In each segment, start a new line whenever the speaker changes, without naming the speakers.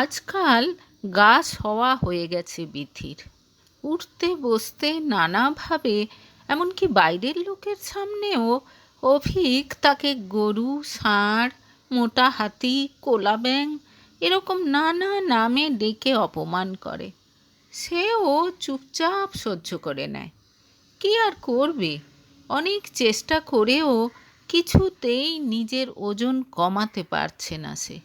আজকাল গা সওয়া হয়ে গেছে বিথির। উঠতে বসতে নানাভাবে, এমনকি বাইরের লোকের সামনেও অভিক তাকে গরু, ষাঁড়, মোটা হাতি, কোলা ব্যাং এরকম নানা নামে ডেকে অপমান করে। সেও চুপচাপ সহ্য করে নেয়। কি আর করবে? অনেক চেষ্টা করেও কিছুতেই নিজের ওজন কমাতে পারছে না সে।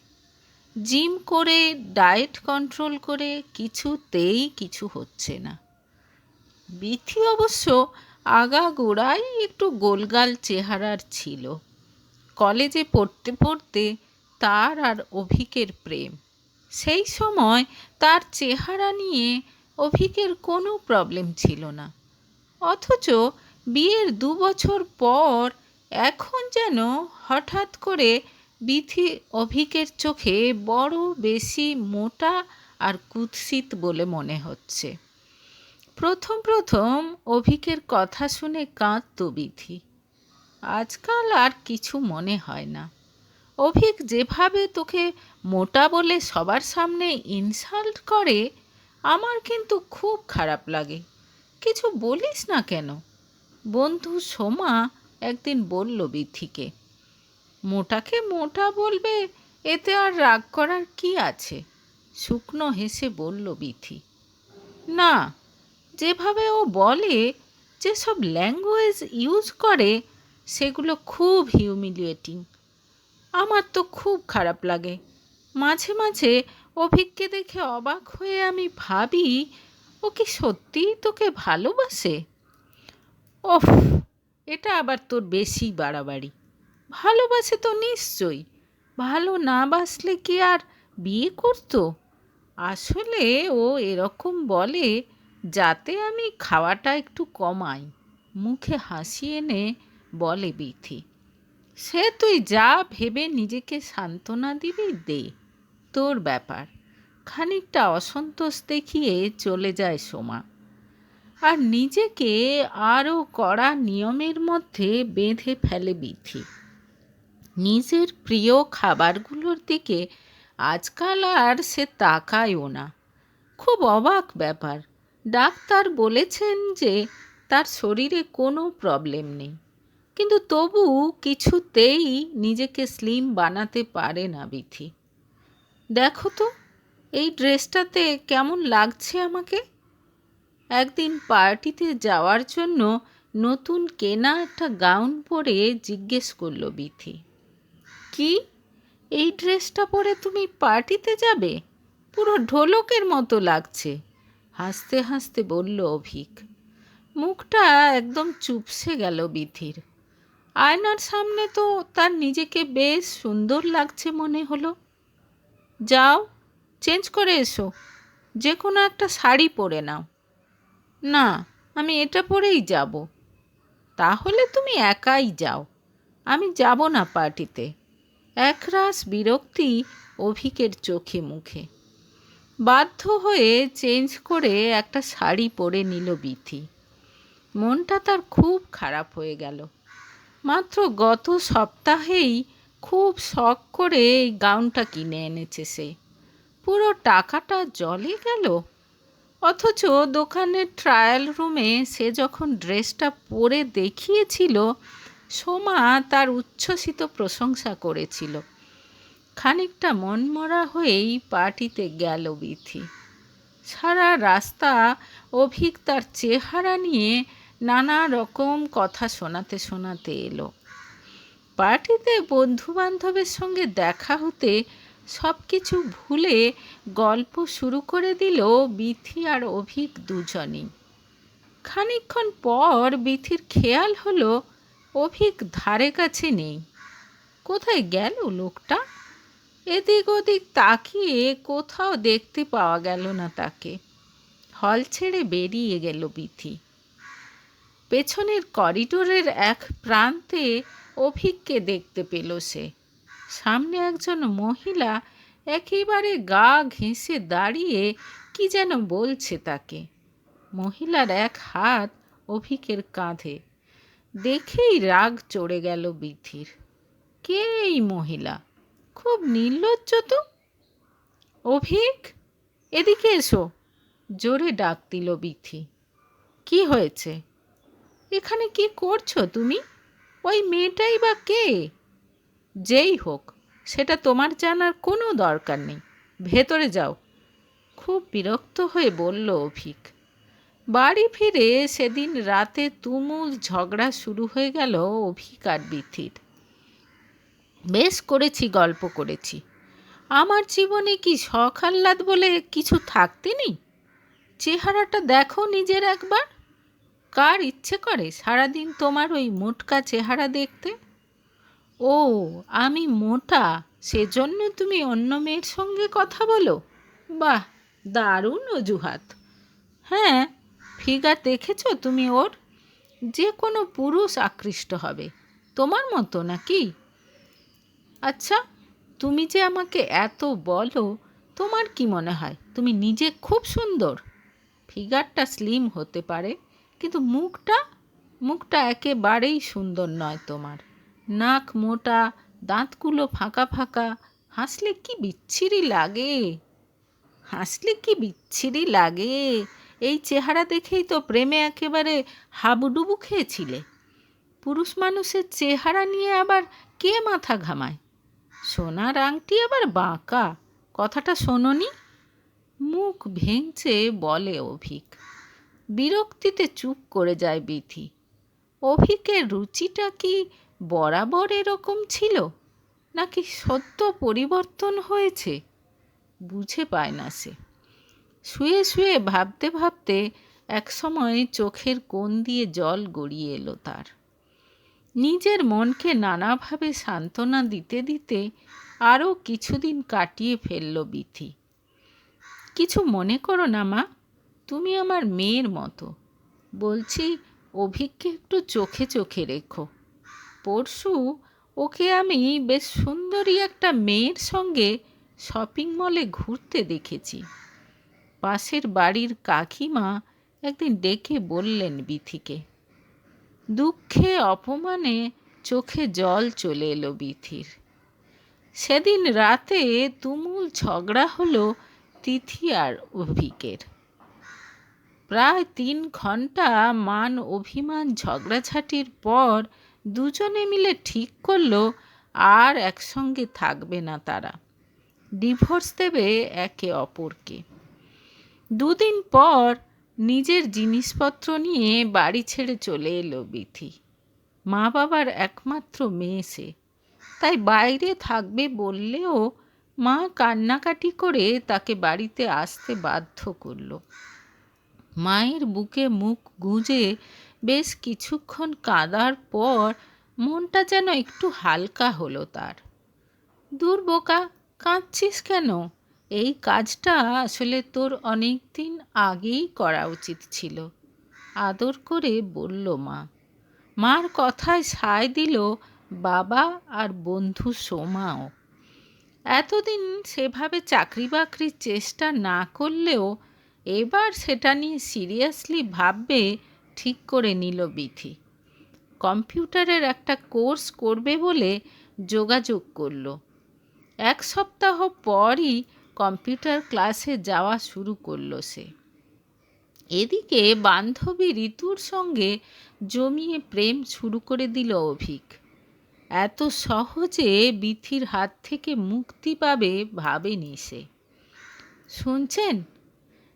জিম করে, ডায়েট কন্ট্রোল করে কিছুতেই কিছু হচ্ছে না। বিথি অবশ্য আগাগোড়াই একটু গোলগাল চেহারার ছিল। কলেজে পড়তে পড়তে তার আর অভিকের প্রেম। সেই সময় তার চেহারা নিয়ে অভিকের কোনো প্রবলেম ছিল না। অথচ বিয়ের দু বছর পর এখন যেন হঠাৎ করে বিথি অভিকের চোখে বড়, বেশি, মোটা আর কুৎসিত বলে মনে হচ্ছে। প্রথম প্রথম অভিকের কথা শুনে কাঁদত বিথি। আজকাল আর কিছু মনে হয় না। অভিক যেভাবে তোকে মোটা বলে সবার সামনে ইনসাল্ট করে, আমার কিন্তু খুব খারাপ লাগে। কিছু বলিস না কেন? বন্ধু সোমা একদিন বলল বিথিকে মোটাকে মোটা বলবে, এতে আর রাগ করার কি আছে? শুকনো হেসে বলল বিথি। না, যেভাবে ও বলে, যেসব ল্যাঙ্গুয়েজ ইউজ করে, সেগুলো খুব হিউমিলিয়েটিং। আমার তো খুব খারাপ লাগে। মাঝে মাঝে অভিজ্ঞকে দেখে অবাক হয়ে আমি ভাবি, ও কি সত্যিই তোকে ভালোবাসে? ওফ, এটা আবার তোর বেশি বাড়াবাড়ি। ভালোবাসে তো নিশ্চয়ই। ভালো না বাসলে কি আর বিয়ে করতো? আসলে ও এরকম বলে যাতে আমি খাওয়াটা একটু কমাই। মুখে হাসি এনে বলে বিথি, সে তুই যা ভেবে নিজেকে সান্ত্বনা দিবি দে। তোর ব্যাপার। খানিকটা অসন্তোষ দেখিয়ে চলে যায় সোমা। আর নিজেকে আরও কড়া নিয়মের মধ্যে বেঁধে ফেলে বিথি। নিজের প্রিয় খাবারগুলোর দিকে আজকাল আর সে তাকায়ও না। খুব অবাক ব্যাপার। ডাক্তার বলেছেন যে তার শরীরে কোনো প্রবলেম নেই। কিন্তু তবু কিছুতেই নিজেকে স্লিম বানাতে পারে না বিথি। দেখো তো, এই ড্রেসটাতে কেমন লাগছে আমাকে? একদিন পার্টিতে যাওয়ার জন্য নতুন কেনা একটা গাউন পরে জিজ্ঞেস করল বিথি। কি? এই ড্রেসটা পরে তুমি পার্টিতে যাবে? পুরো ঢোলকের মতো লাগছে। হাসতে হাসতে বলল অভিক। মুখটা একদম চুপসে গেল বিথির আয়নার সামনে তো তার নিজেকে বেশ সুন্দর লাগছে মনে হলো। যাও, চেঞ্জ করে এসো। যে কোনো একটা শাড়ি পরে নাও। না, আমি এটা পরেই যাব। তাহলে তুমি একাই যাও। আমি যাব না পার্টিতে। একরাশ বিরক্তি অভিকের চোখে মুখে। বাধ্য হয়ে চেঞ্জ করে একটা শাড়ি পরে নিল বিথি। মনটা তার খুব খারাপ হয়ে গেল। মাত্র গত সপ্তাহেই খুব শখ করে এই গাউনটা কিনে এনেছে সে। পুরো টাকাটা জলে গেল। অথচ দোকানের ট্রায়াল রুমে সে যখন ড্রেসটা পরে দেখিয়েছিল সোমা তার উচ্ছ্বসিত প্রশংসা করেছিল। খানিকটা মনমরা হয়েই পার্টিতে গেল বিথি। সারা রাস্তা অভিক তার চেহারা নিয়ে নানা রকম কথা শোনাতে শোনাতে এলো। পার্টিতে বন্ধু বান্ধবের সঙ্গে দেখা হতে সব কিছু ভুলে গল্প শুরু করে দিল বিথি আর অভিক দুজনই। খানিকক্ষণ পর বিথির খেয়াল হলো অভিক ধারে কাছে নেই। কোথায় গেল লোকটা? এদিক ওদিক তাকিয়ে কোথাও দেখতে পাওয়া গেল না তাকে। হল ছেড়ে বেরিয়ে গেল বিথি। পেছনের করিডোরের এক প্রান্তে অভিককে দেখতে পেল সে। সামনে একজন মহিলা একেবারে গা ঘেঁষে দাঁড়িয়ে কি যেন বলছে তাকে। মহিলার এক হাত অভিকের কাঁধে। দেখেই রাগ চড়ে গেল বিথির কে এই মহিলা? খুব নির্লজ্জ তো। অভিক, এদিকে এসো। জোরে ডাক দিল বিথি কি হয়েছে? এখানে কি করছ তুমি? ওই মেয়েটাই বা কে? যেই হোক, সেটা তোমার জানার কোনো দরকার নেই। ভেতরে যাও। খুব বিরক্ত হয়ে বলল অভিক। বাড়ি ফিরে সেদিন রাতে তুমুল ঝগড়া শুরু হয়ে গেল অভিকার বিথির। বেশ করেছি, গল্প করেছি। আমার জীবনে কি শখ আহ্লাদ বলে কিছু থাকতে নেই? চেহারাটা দেখো নিজের একবার। কার ইচ্ছে করে সারাদিন তোমার ওই মোটকা চেহারা দেখতে? ও, আমি মোটা, সেজন্য তুমি অন্য মেয়ের সঙ্গে কথা বলো? বাহ, দারুণ অজুহাত। হ্যাঁ ফিগার দেখেছ তুমি ওর? যে কোনো পুরুষ আকৃষ্ট হবে। তোমার মতো নাকি? আচ্ছা তুমি যে আমাকে এত বলো, তোমার কি মনে হয়? তুমি নিজে খুব সুন্দর। ফিগারটা স্লিম হতে পারে, কিন্তু মুখটা মুখটা একেবারেই সুন্দর নয় তোমার। নাক মোটা, দাঁতগুলো ফাঁকা ফাঁকা, হাসলে কি বিচ্ছিরি লাগে? হাসলে কি বিচ্ছিরি লাগে? এই চেহারা দেখেই তো প্রেমে একেবারে হাবুডুবু খেয়েছিলে। পুরুষ মানুষের চেহারা নিয়ে আবার কে মাথা ঘামায়? সোনার আংটি আবার বাঁকা? কথাটা শোনোনি? মুখ ভেঙচে বলে অভিক। বিরক্তিতে চুপ করে যায় বিথি অভিকের রুচিটা কি বরাবর এরকম ছিল? নাকি সত্য পরিবর্তন হয়েছে? বুঝে পায় না সে। শুয়ে শুয়ে ভাবতে ভাবতে একসময় চোখের কোণ দিয়ে জল গড়িয়ে এলো তার। নিজের মনকে নানাভাবে সান্ত্বনা দিতে দিতে আরও কিছুদিন কাটিয়ে ফেলল বিথি। কিছু মনে করো না মা, তুমি আমার মেয়ের মতো। বলছি, অভিককে একটু চোখে চোখে রেখো। পরশু ওকে আমি বেশ সুন্দরী একটা মেয়ের সঙ্গে শপিং মলে ঘুরতে দেখেছি। পাশের বাড়ির কাকিমা একদিন ডেকে বললেন বিথিকে, দুঃখে অপমানে চোখে জল চলে এলো বিথির। সেদিন রাতে তুমুল ঝগড়া হলো তিথি আর অভিকের। প্রায় তিন ঘণ্টা মান অভিমান ঝগড়াঝাটির পর দুজনে মিলে ঠিক করল, আর একসঙ্গে থাকবে না তারা। ডিভোর্স দেবে একে অপরকে। দুদিন পর নিজের জিনিসপত্র নিয়ে বাড়ি ছেড়ে চলে এলো বিথি। মা বাবার একমাত্র মেয়ে সে। তাই বাইরে থাকবে বললেও মা কান্নাকাটি করে তাকে বাড়িতে আসতে বাধ্য করল। মায়ের বুকে মুখ গুঁজে বেশ কিছুক্ষণ কাঁদার পর মনটা যেন একটু হালকা হলো তার। দূর বোকা, কাঁদছিস কেন? এই কাজটা আসলে তোর অনেক দিন আগেই করা উচিত ছিল। আদর করে বলল মা। মার কথায় সায় দিল বাবা আর বন্ধু সোমাও। এতদিন সেভাবে চাকরি বাকরির চেষ্টা না করলেও এবার সেটা নিয়ে সিরিয়াসলি ভাববে ঠিক করে নিল বিথি। কম্পিউটারের একটা কোর্স করবে বলে যোগাযোগ করল। এক সপ্তাহ পরই কম্পিউটার ক্লাসে যাওয়া শুরু করল সে। এদিকে বান্ধবী ঋতুর সঙ্গে জমিয়ে প্রেম শুরু করে দিল অভিক। এত সহজে বিথির হাত থেকে মুক্তি পাবে ভাবেনি সে। শুনছেন?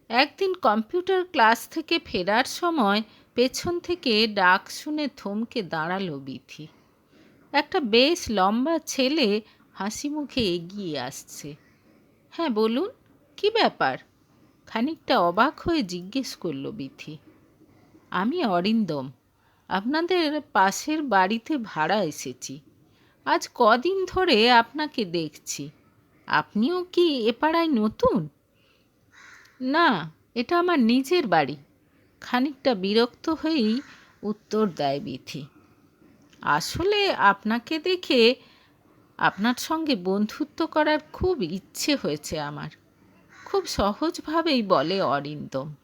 একদিন কম্পিউটার ক্লাস থেকে ফেরার সময় পেছন থেকে ডাক শুনে থমকে দাঁড়াল বিথি। একটা বেশ লম্বা ছেলে হাসি মুখে এগিয়ে আসছে। হ্যাঁ বলুন। কি ব্যাপার? খানিকটা অবাক হয়ে জিজ্ঞেস করল বিথি। আমি অরিন্দম। আপনাদের পাশের বাড়িতে ভাড়া এসেছি। আজ কদিন ধরে আপনাকে দেখছি। আপনিও কি এ পাড়ায় নতুন? না, এটা আমার নিজের বাড়ি। খানিকটা বিরক্ত হয়েই উত্তর দেয় বিথি। আসলে আপনাকে দেখে আপনার সঙ্গে বন্ধুত্ব করার খুব ইচ্ছে হয়েছে আমার। খুব সহজভাবেই বলে অরিন্দম।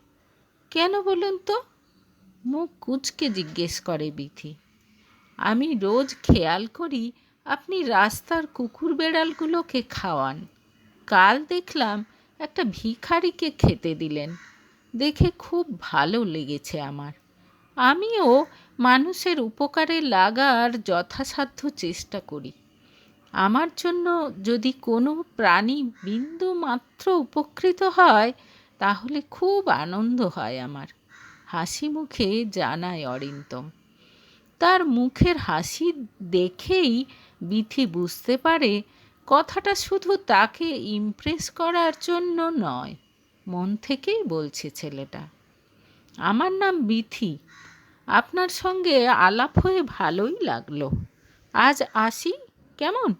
কেন বলুন তো? মুখ কুচকে জিজ্ঞেস করে বিথি। আমি রোজ খেয়াল করি আপনি রাস্তার কুকুর বেড়ালগুলোকে খাওয়ান। কাল দেখলাম একটা ভিখারিকে খেতে দিলেন। দেখে খুব ভালো লেগেছে আমার। আমিও মানুষের উপকারে লাগার যথাসাধ্য চেষ্টা করি। আমার জন্য যদি কোনো প্রাণী বিন্দু মাত্র উপকৃত হয়, তাহলে খুব আনন্দ হয় আমার। হাসি মুখে জানায় অরিন্দম। তার মুখের হাসি দেখেই বিথি বুঝতে পারে, কথাটা শুধু তাকে ইমপ্রেস করার জন্য নয়, মন থেকেই বলছে ছেলেটা। আমার নাম বিথি। আপনার সঙ্গে আলাপ হয়ে ভালোই লাগল। আজ আসি। কেমন?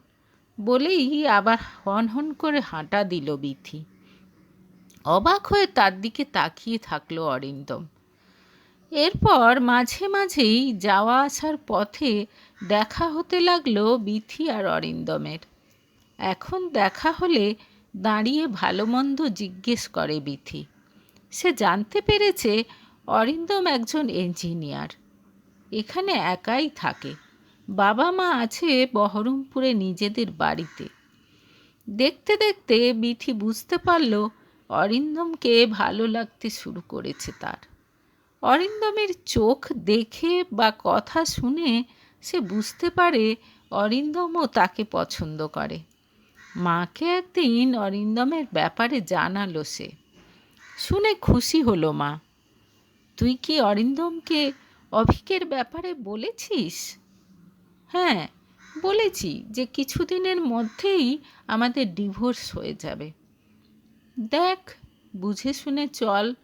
বলেই আবার হন হন করে হাঁটা দিল বিথি। অবাক হয়ে তার দিকে তাকিয়ে থাকল অরিন্দম। এরপর মাঝে মাঝেই যাওয়া আসার পথে দেখা হতে লাগল বিথি আর অরিন্দমের। এখন দেখা হলে দাঁড়িয়ে ভালো মন্দ জিজ্ঞেস করে বিথি। সে জানতে পেরেছে অরিন্দম একজন ইঞ্জিনিয়ার। এখানে একাই থাকে। বাবা মা আছে বহরমপুরে নিজেদের বাড়িতে। দেখতে দেখতে বিথি বুঝতে পারল অরিন্দমকে ভালো লাগতে শুরু করেছে তার। অরিন্দমের চোখ দেখে বা কথা শুনে সে বুঝতে পারে অরিন্দমও তাকে পছন্দ করে। মাকে একদিন অরিন্দমের ব্যাপারে জানালো সে। শুনে খুশি হলো মা। তুই কি অরিন্দমকে অভিকের ব্যাপারে বলেছিস? হ্যাঁ বলেছি যে কিছুদিনের মধ্যেই আমাদের ডিভোর্স হয়ে যাবে। দেখ, বুঝে শুনে চল।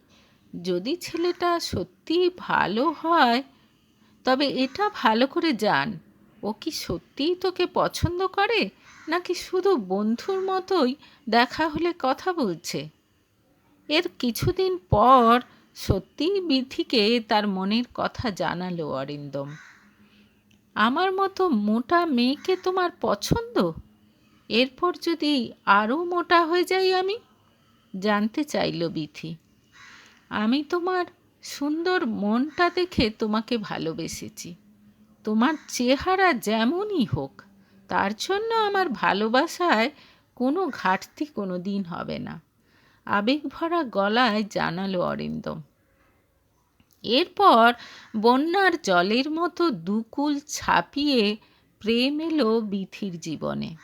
যদি ছেলেটা সত্যি ভালো হয়, তবে এটা ভালো করে জান, ও কি সত্যিই তোকে পছন্দ করে, নাকি শুধু বন্ধুর মতোই দেখা হলে কথা বলছে? এর কিছুদিন পর সত্যিই বিধিকে তার মনের কথা জানালো অরিন্দম। আমার মতো মোটা মেয়েকে তোমার পছন্দ? এরপর যদি আরও মোটা হয়ে যাই আমি? জানতে চাইল বিথি। আমি তোমার সুন্দর মনটা দেখে তোমাকে ভালোবেসেছি। তোমার চেহারা যেমনই হোক, তার জন্য আমার ভালোবাসায় কোনো ঘাটতি কোনো দিন হবে না। আবেগ ভরা গলায় জানালো অরিন্দম। এরপর বন্যার জলের মতো দুকুল ছাপিয়ে প্রেম এলো বিথির জীবনে।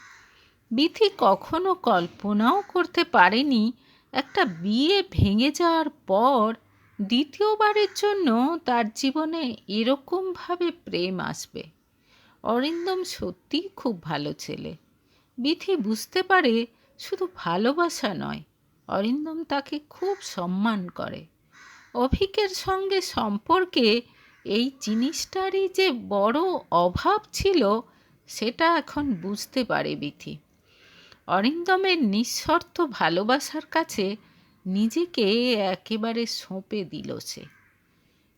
বিথি কখনো কল্পনাও করতে পারেনি একটা বিয়ে ভেঙে যাওয়ার পর দ্বিতীয়বারের জন্য তার জীবনে এরকমভাবে প্রেম আসবে। অরিন্দম সত্যিই খুব ভালো ছেলে। বিথি বুঝতে পারে শুধু ভালোবাসা নয়, অরিন্দম তাকে খুব সম্মান করে। অভিকের সঙ্গে সম্পর্কে এই জিনিসটারই যে বড় অভাব ছিল, সেটা এখন বুঝতে পারে বিথি। অরিন্দমের নিঃশর্ত ভালোবাসার কাছে নিজেকে একেবারে সঁপে দিল সে।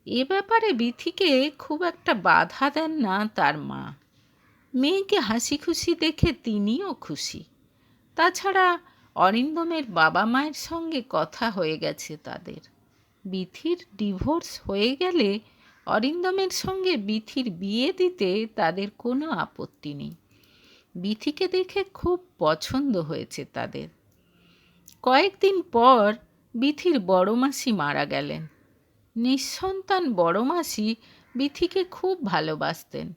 এ ব্যাপারে বিথিকে খুব একটা বাধা দেন না তার মা। মেয়েকে হাসি খুশি দেখে তিনিও খুশি। তাছাড়া অরিন্দমের বাবা মায়ের সঙ্গে কথা হয়ে গেছে তাদের। বিথির ডিভোর্স হয়ে গেলে অরিন্দমের সঙ্গে বিথির বিয়ে দিতে তাদের কোনো আপত্তি নেই। বিথিকে দেখে খুব পছন্দ হয়েছে তাদের। কয়েকদিন পর বিথির বড় মাসি মারা গেলেন। নিঃসন্তান বড় মাসি বিথিকে খুব ভালোবাসতেন।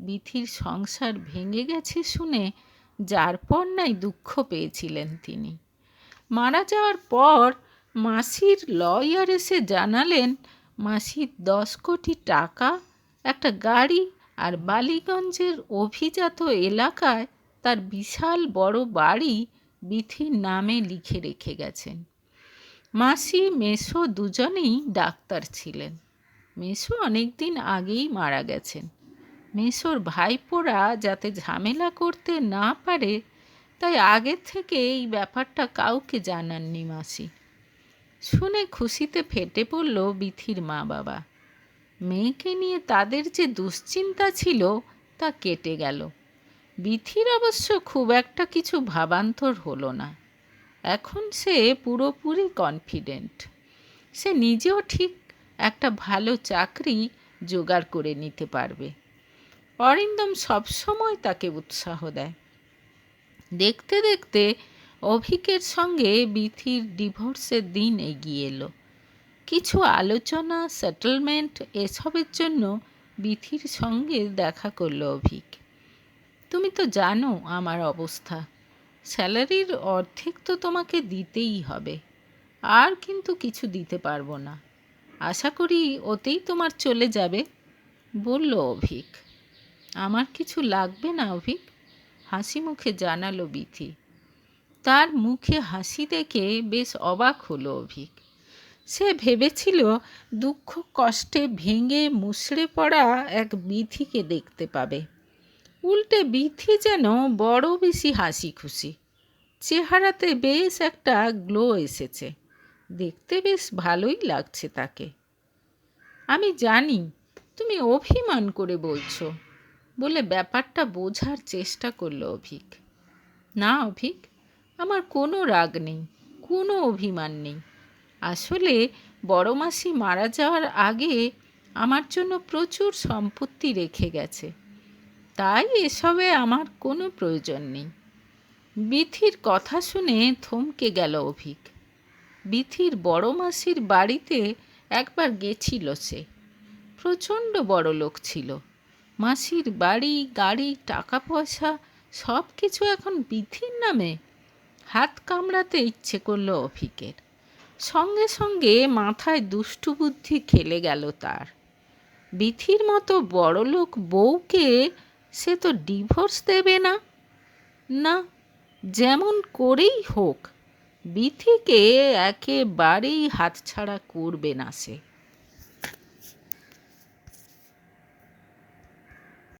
বিথির সংসার ভেঙে গেছে শুনে যার পর নাই দুঃখ পেয়েছিলেন তিনি। মারা যাওয়ার পর মাসির লয়ার এসে জানালেন মাসির দশ কোটি টাকা, একটা গাড়ি আর বালিগঞ্জের অভিজাত এলাকায় তার বিশাল বড় বাড়ি বিথির নামে লিখে রেখে গেছেন। মাসি মেসো দুজনেই ডাক্তার ছিলেন। মেসো অনেক দিন আগেই মারা গেছেন। মেসোর ভাইপোরা যাতে ঝামেলা করতে না পারে, তাই আগের থেকে এই ব্যাপারটা কাউকে জানাননি মাসি। শুনে খুশিতে ফেটে পড়ল বিথির মা বাবা। মেয়েকে নিয়ে তাদের যে দুশ্চিন্তা ছিল তা কেটে গেল। বিথির অবশ্য খুব একটা কিছু ভাবান্তর হলো না। এখন সে পুরোপুরি কনফিডেন্ট সে নিজেও ঠিক একটা ভালো চাকরি জোগাড় করে নিতে পারবে। অরিন্দম সবসময় তাকে উৎসাহ দেয়। দেখতে দেখতে অভিকের সঙ্গে বিথির ডিভোর্সের দিন এগিয়ে এলো। কিছু আলোচনা সেটেলমেন্ট এসবের জন্য বিথির সঙ্গে দেখা করল অভিক। তুমি তো জানো আমার অবস্থা। স্যালারির অর্ধেক তো তোমাকে দিতেই হবে। আর কিন্তু কিছু দিতে পারব না। আশা করি ওতেই তোমার চলে যাবে, বলল অভিক। আমার কিছু লাগবে না অভিক? হাসি মুখে জানালো বিথি। তার মুখে হাসি দেখে বেশ অবাক হলো অভিক। সে ভেবেছিল দুঃখ কষ্টে ভেঙে মুষড়ে পড়া এক বিথিকে দেখতে পাবে। উল্টে বিথি যেন বড় বেশি হাসি খুশি চেহারাতে বেশ একটা গ্লো এসেছে। দেখতে বেশ ভালোই লাগছে তাকে। আমি জানি, তুমি অভিমান করে বলছো বলে ব্যাপারটা বোঝার চেষ্টা করল অভিক। না অভিক আমার কোনো রাগ নেই, কোনো অভিমান নেই। আসলে বড় মাসি মারা যাওয়ার আগে আমার জন্য প্রচুর সম্পত্তি রেখে গেছে। তাই এসবে আমার কোনো প্রয়োজন নেই। বিথির কথা শুনে থমকে গেল অভিক। বিথির বড় মাসির বাড়িতে একবার গেছিল সে। প্রচণ্ড বড় লোক ছিল। মাসির বাড়ি, গাড়ি, টাকা পয়সা সব কিছু এখন বিথির নামে। হাত কামড়াতে ইচ্ছে করল অভিকের। সঙ্গে সঙ্গে মাথায় দুষ্টু বুদ্ধি খেলে গেল তার। বিথির মতো বড়লোক বউকে সে তো ডিভোর্স দেবে না। না, যেমন করেই হোক, বিথিকে একেবারেই হাতছাড়া করবে না সে।